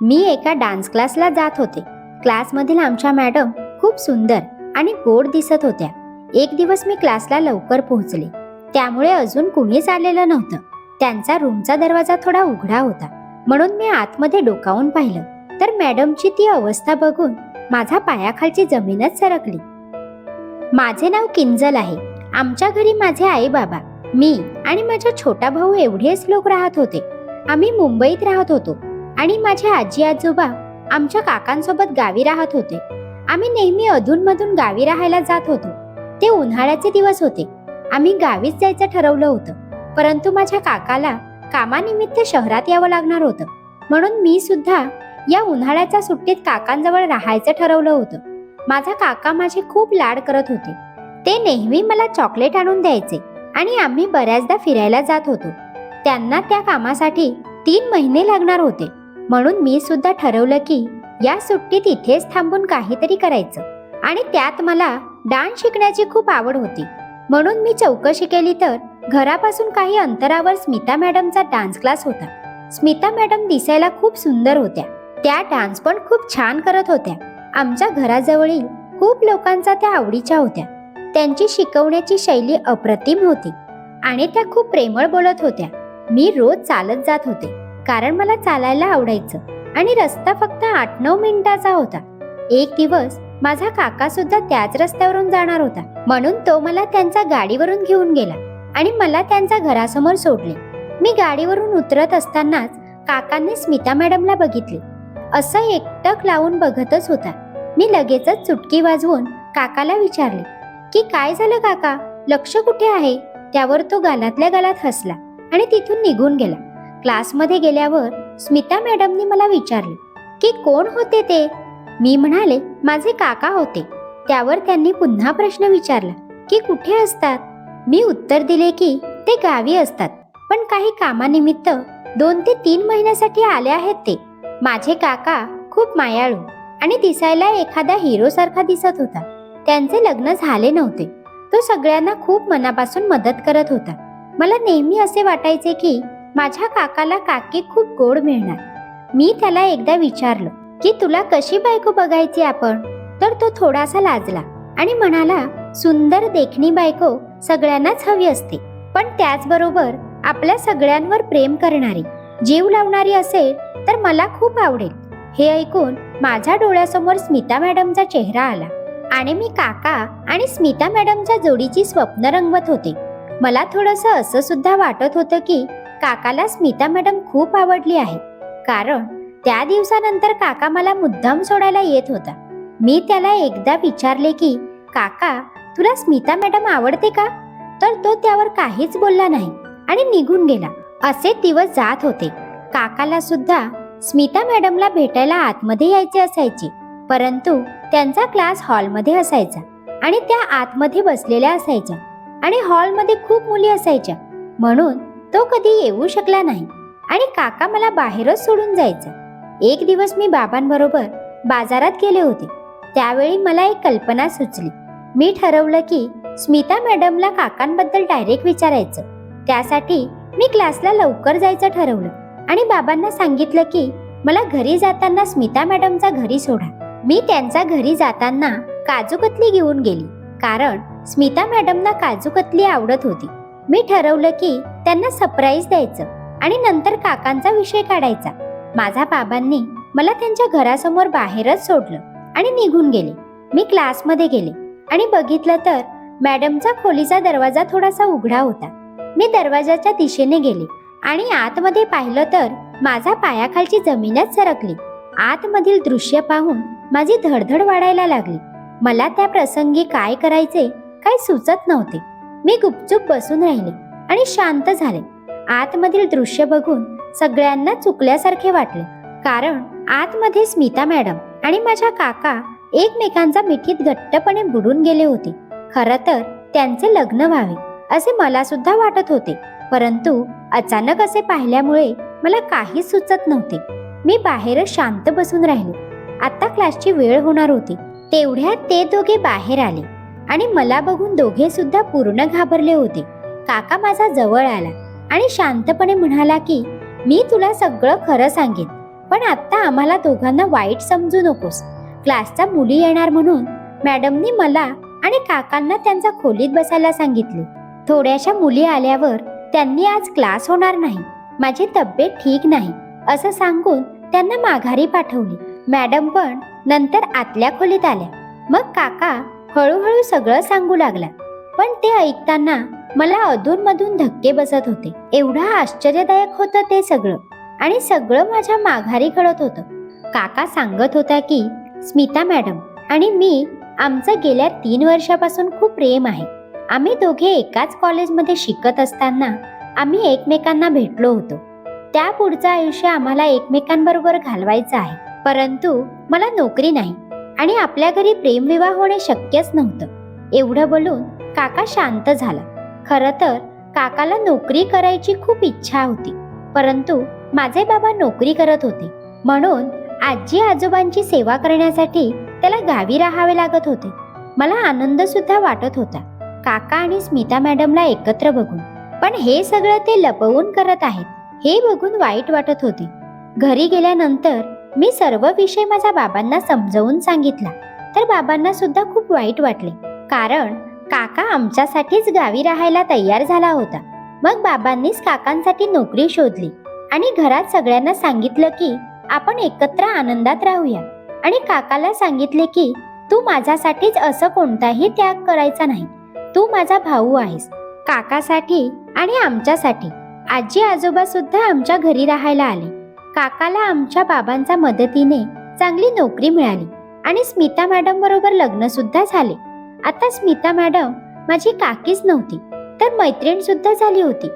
मी एका डान्स क्लासला जात होते. क्लासमधील आमच्या मॅडम खूप सुंदर आणि गोड दिसत होत्या. एक दिवस मी क्लासला लवकर पोहोचले. त्यामुळे अजून कुणीच आलेलं नव्हतं. त्यांचा रूमचा दरवाजा थोडा उघडा होता. म्हणून मी आतमध्ये डोकावून पाहिलं. तर मॅडमची ती अवस्था बघून माझा पायाखालची जमीनच सरकली. माझे नाव किंजल आहे. आमच्या घरी माझे आई बाबा मी आणि माझा छोटा भाऊ एवढेच लोक राहत होते. आम्ही मुंबईत राहत होतो. आणि माझे आजी आजोबा आमच्या काकांसोबत गावी राहत होते. आम्ही नेहमी अधूनमधून गावी राहायला जात होतो. ते उन्हाळ्याचे दिवस होते. आम्ही गावीच जायचं ठरवलं होतं. परंतु माझ्या काकाला कामानिमित्त शहरात यावं लागणार होतं. म्हणून मी सुद्धा या उन्हाळ्याच्या सुट्टीत काकांजवळ राहायचं ठरवलं होतं. माझा काका माझे खूप लाड करत होते. ते नेहमी मला चॉकलेट आणून द्यायचे आणि आम्ही बऱ्याचदा फिरायला जात होतो. त्यांना त्या कामासाठी तीन महिने लागणार होते. म्हणून मी सुद्धा ठरवलं की या सुट्टीत इथेच थांबून काहीतरी करायचं. आणि त्यात मला डान्स शिकण्याची खूप आवड होती. म्हणून मी चौकशी केली तर घरापासून काही अंतरावर स्मिता मॅडमचा डान्स क्लास होता. स्मिता मॅडम दिसायला खूप सुंदर होत्या. त्या डान्स पण खूप छान करत होत्या. आमच्या घराजवळील खूप लोकांचा त्या आवडीच्या होत्या. त्यांची शिकवण्याची शैली अप्रतिम होती. आणि त्या खूप प्रेमळ बोलत होत्या. मी रोज चालत जात होते. कारण मला चालायला आवडायचं. आणि रस्ता फक्त आठ नऊ मिनिटाचा होता. एक दिवस माझा काका सुद्धा त्याच रस्त्यावरून जाणार होता. म्हणून तो मला त्यांचा गाडीवरून घेऊन गेला आणि मला त्यांच्या घरासमोर सोडले. मी गाडीवरून उतरत असतानाच काकांनी स्मिता मॅडमला बघितले. असं एकटक लावून बघतच होता. मी लगेचच चुटकी वाजवून काकाला विचारले की काय झालं काका? लक्ष कुठे आहे? त्यावर तो गालातल्या गालात हसला आणि तिथून निघून गेला. क्लासमध्ये गेल्यावर स्मिता मॅडमनी मला विचारले की कोण होते ते? मी म्हणाले माझे काका होते. त्यावर त्यांनी पुन्हा प्रश्न विचारला की कुठे असतात? मी उत्तर दिले की ते गावी असतात पण काही कामानिमित्त दोन ते तीन महिन्यासाठी आले आहेत ते. माझे काका खूप मायाळू आणि दिसायला एखादा हिरो सारखा दिसत होता. त्यांचे लग्न झाले नव्हते. तो सगळ्यांना खूप मनापासून मदत करत होता. मला नेहमी असे वाटायचे की माझ्या काकाला काकी खूप गोड मिळणार. मी त्याला एकदा विचारलं की तुला कशी बायको बघायची आपण? तर तो थोडासा लाजला आणि म्हणाला सुंदर देखणी बायको सगळ्यांनाच हवी असते पण त्याचबरोबर आपल्या सगळ्यांवर प्रेम करणारी जीव लावणारी असेल तर मला खूप आवडेल. हे ऐकून माझ्या डोळ्यासमोर स्मिता मॅडमचा चेहरा आला आणि मी काका आणि स्मिता मॅडमच्या जोडीची स्वप्न रंगवत होते. मला थोडंसं असं सुद्धा वाटत होतं की काकाला स्मिता मॅडम खूप आवडली आहे. कारण त्या दिवसानंतर काका मला मुद्दाम सोडायला येत होता. मी त्याला एकदा विचारले की काका तुला स्मिता मॅडम आवडते का? तर तो त्यावर काहीच बोलला नाही आणि निघून गेला. असे दिवस जात होते. काकाला सुद्धा स्मिता मॅडमला भेटायला आतमध्ये यायचे असायचे. परंतु त्यांचा क्लास हॉलमध्ये असायचा आणि त्या आतमध्ये बसलेल्या असायच्या आणि हॉलमध्ये खूप मुली असायच्या. म्हणून तो कधी येऊ शकला नाही. आणि काका मला बाहेरच सोडून जायचा. एक दिवस मी बाबांबरोबर बाजारात गेले होते. त्यावेळी मला एक कल्पना सुचली. मी ठरवलं की स्मिता मॅडमला काकांबद्दल डायरेक्ट विचारायचं. त्यासाठी मी क्लासला लवकर जायचं ठरवलं. आणि बाबांना सांगितलं की मला घरी जाताना स्मिता मॅडमचा घरी सोडा. मी त्यांच्या घरी जाताना काजू कतली घेऊन गेली. कारण स्मिता मॅडमना काजू कतली आवडत होती. मी ठरवलं की त्यांना सरप्राईज द्यायचं आणि नंतर काकांचा विषय काढायचा. माझ्या बाबांनी मला त्यांच्या घरासमोर बाहेरच सोडलं आणि निघून गेले. मी क्लासमध्ये गेले आणि बघितलं तर मॅडमचा खोलीचा दरवाजा थोडासा उघडा होता. मी दरवाजाच्या दिशेने गेले आणि आतमध्ये पाहिलं तर माझा पायाखालची जमीनच सरकली. आतमधील दृश्य पाहून माझी धडधड वाढायला लागली. मला त्या प्रसंगी काय करायचे काही सुचत नव्हते. मी गुपचूप बसून राहिले आणि शांत झाले. आतमधील दृश्य बघून सगळ्यांना चुकल्यासारखे वाटले. कारण आतमध्ये स्मिता मॅडम आणि माझ्या काका एकमेकांचा मिठीत घट्टपणे बुडून गेले होते. खरं तर त्यांचे लग्न व्हावे असे मला सुद्धा वाटत होते. परंतु अचानक असे पाहिल्यामुळे मला काहीच सुचत नव्हते. मी बाहेरच शांत बसून राहिले. आता क्लासची वेळ होणार होती. तेवढ्यात ते दोघे बाहेर आले. आणि मला बघून दोघे सुद्धा पूर्ण घाबरले होते. काका माझा जवळ आला आणि शांतपणे म्हणाला की मी तुला सगळं खरं सांगेन पण आता आम्हाला दोघांना वाईट समजू नकोस. क्लासच्या मुली येणार म्हणून मॅडमनी मला आणि काकांना त्यांच्या खोलीत बसायला सांगितले. थोड्याशा मुली आल्यावर त्यांनी आज क्लास होणार नाही. माझी तब्येत ठीक नाही असं सांगून त्यांना माघारी पाठवली. मॅडम पण नंतर आतल्या खोलीत आल्या. मग काका हळूहळू सगळं सांगू लागला. पण ते ऐकताना मला अधूनमधून धक्के बसत होते. एवढं आश्चर्यदायक होतं ते सगळं. आणि सगळं माझ्या माघारी घडत होतं. काका सांगत होता की स्मिता मॅडम आणि मी आमचं गेल्या तीन वर्षापासून खूप प्रेम आहे. आम्ही दोघे एकाच कॉलेजमध्ये शिकत असताना आम्ही एकमेकांना भेटलो होतो. त्या पुढचं आयुष्य आम्हाला एकमेकांबरोबर घालवायचं आहे. परंतु मला नोकरी नाही. आणि आपल्या घरी प्रेमविवाह होणे शक्यच नव्हतं. एवढं बोलून काका शांत झाला. खरं तर काकाला नोकरी करायची खूप इच्छा होती. परंतु माझे बाबा नोकरी करत होते. म्हणून आजी आजोबांची सेवा करण्यासाठी त्याला गावी राहावे लागत होते. मला आनंद सुद्धा वाटत होता. काका आणि स्मिता मॅडमला एकत्र बघून. पण हे सगळं ते लपवून करत आहेत हे बघून वाईट वाटत होते. घरी गेल्यानंतर मी सर्व विषय माझ्या बाबांना समजावून सांगितला. तर बाबांना सुद्धा खूप वाईट वाटले. कारण काका आमच्यासाठीच गावी राहायला तयार झाला होता. मग बाबांनीच काकांसाठी नोकरी शोधली. आणि घरात सगळ्यांना सांगितलं की आपण एकत्र आनंदात राहूया. आणि काकाला सांगितले की तू माझ्यासाठीच असं कोणताही त्याग करायचा नाही. तू माझा भाऊ आहेस. काकासाठी आणि आमच्यासाठी. आजी आजोबा सुद्धा आमच्या घरी राहायला आले. काकाला आमच्या बाबांच्या मदतीने चांगली नोकरी मिळाली आणि स्मिता मॅडम बरोबर लग्न सुद्धा झाले. आता स्मिता मॅडम माझी काकीच नव्हती तर मैत्रीण सुद्धा झाली होती.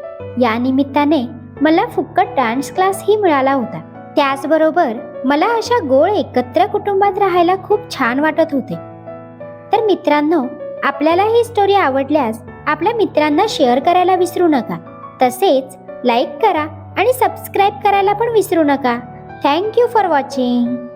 या निमित्ताने मला फुकट डान्स क्लास ही मिळाला होता. त्याचबरोबर मला अशा गोळ एकत्र कुटुंबात राहायला खूप छान वाटत होते. तर मित्रांनो आपल्याला ही स्टोरी आवडल्यास आपल्या मित्रांना शेअर करायला विसरू नका. तसेच लाईक करा. आणि सबस्क्राईब करायला पण विसरू नका. Thank you for watching